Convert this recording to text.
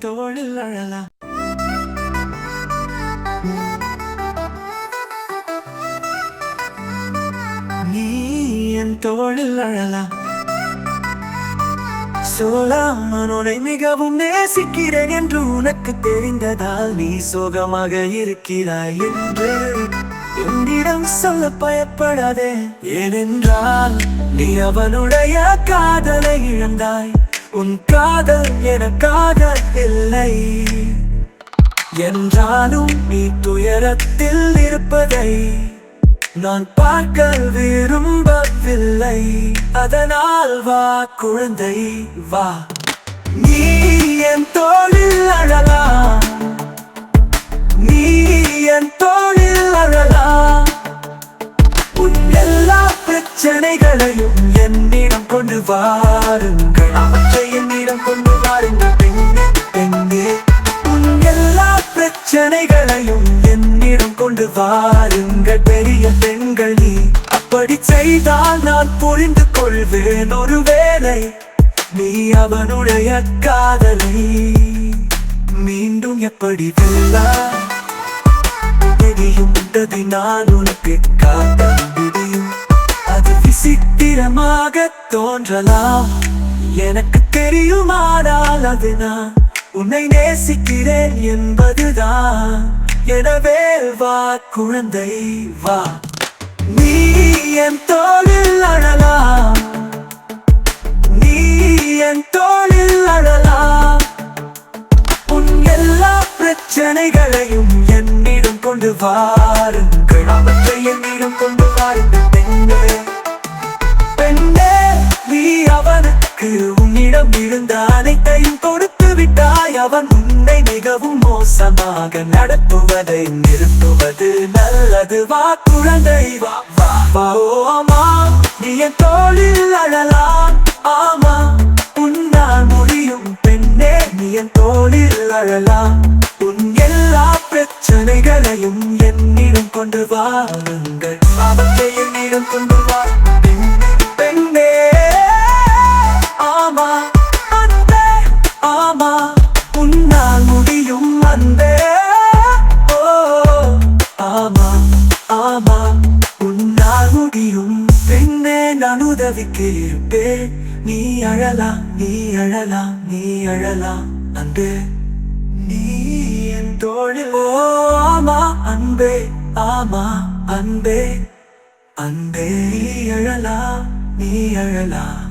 தோளில் அழலாம். நீ என் தோளில் அழலாம். சொல்லாமல் உன்னை மிகவும் நேசிக்கிறேன் என்று உனக்கு தெரிந்ததால் நீ சோகமாக இருக்கிறாய் என்று என்னிடம் சொல்ல பயப்படாதே. ஏனென்றால் நீ அவனுடைய காதலை இழந்தாய். உன் காதல் எனக்காக இல்லை. என்றாலும் நீ துயரத்தில் இருப்பதை நான் பார்க்க விரும்பவில்லை. அதனால் வா குழந்தை வா. நீ என் தோளில் அழலாம். நீ என் தோளில் அழலாம். உன் எல்லா பிரச்சனைகளையும் என்னிடம் கொண்டு வாருங்கள். அவற்றை என்னிடம் கொண்டு வாருங்கள் பெண்ணே பெண்ணே. உன் எல்லா பிரச்சனைகளையும் என்னிடம் கொண்டு வாருங்கள். பெரிய பெண்கள் நீ அப்படி செய்தால் நான் புரிந்து கொள்வேன். ஒருவேளை நீ அவனுடைய காதலை மீண்டும் எப்படி வெல்லாம் தெரியும் நான் உனக்கு காட்ட முடியும். அது விசித்திரமாக தோன்றலாம். எனக்கு தெரியுமானால் அது நான் உன்னை நேசிக்கிறேன் என்பதுதான். எனவே வா குழந்தை வா. நீ என் தோளில் அழலாம். நீ என் தோளில் அழலாம். உன் எல்லா பிரச்சனைகளையும் என்னிடம் கொண்டு வாருங்கள். அவன் உன்னை மிகவும் மோசமாக நடத்துவதை நிறுத்துவது நல்லது. வா குழந்தை வா. வா வா ஓ ஆமா. நீ என் தோளில் அழலாம். ஆமா உன்னால் முடியும் பெண்ணே நீ என் தோளில் அழலாம். உன் எல்லா பிரச்சனைகளையும் என்னிடம் கொண்டு வாருங்கள். அவற்றை என்னிடம் கொண்டு வா. பெண்ணே, பெண்ணே. ஆமா அன்பே ஆமா. நான் இருப்பே நீ அழலாம் நீ அழலாம் நீ அழலாம் அன்பே. நீ என் தோழில். ஓ ஆமா அன்பே ஆமா அன்பே. அன்பே நீ அழலாம் நீ அழலாம்.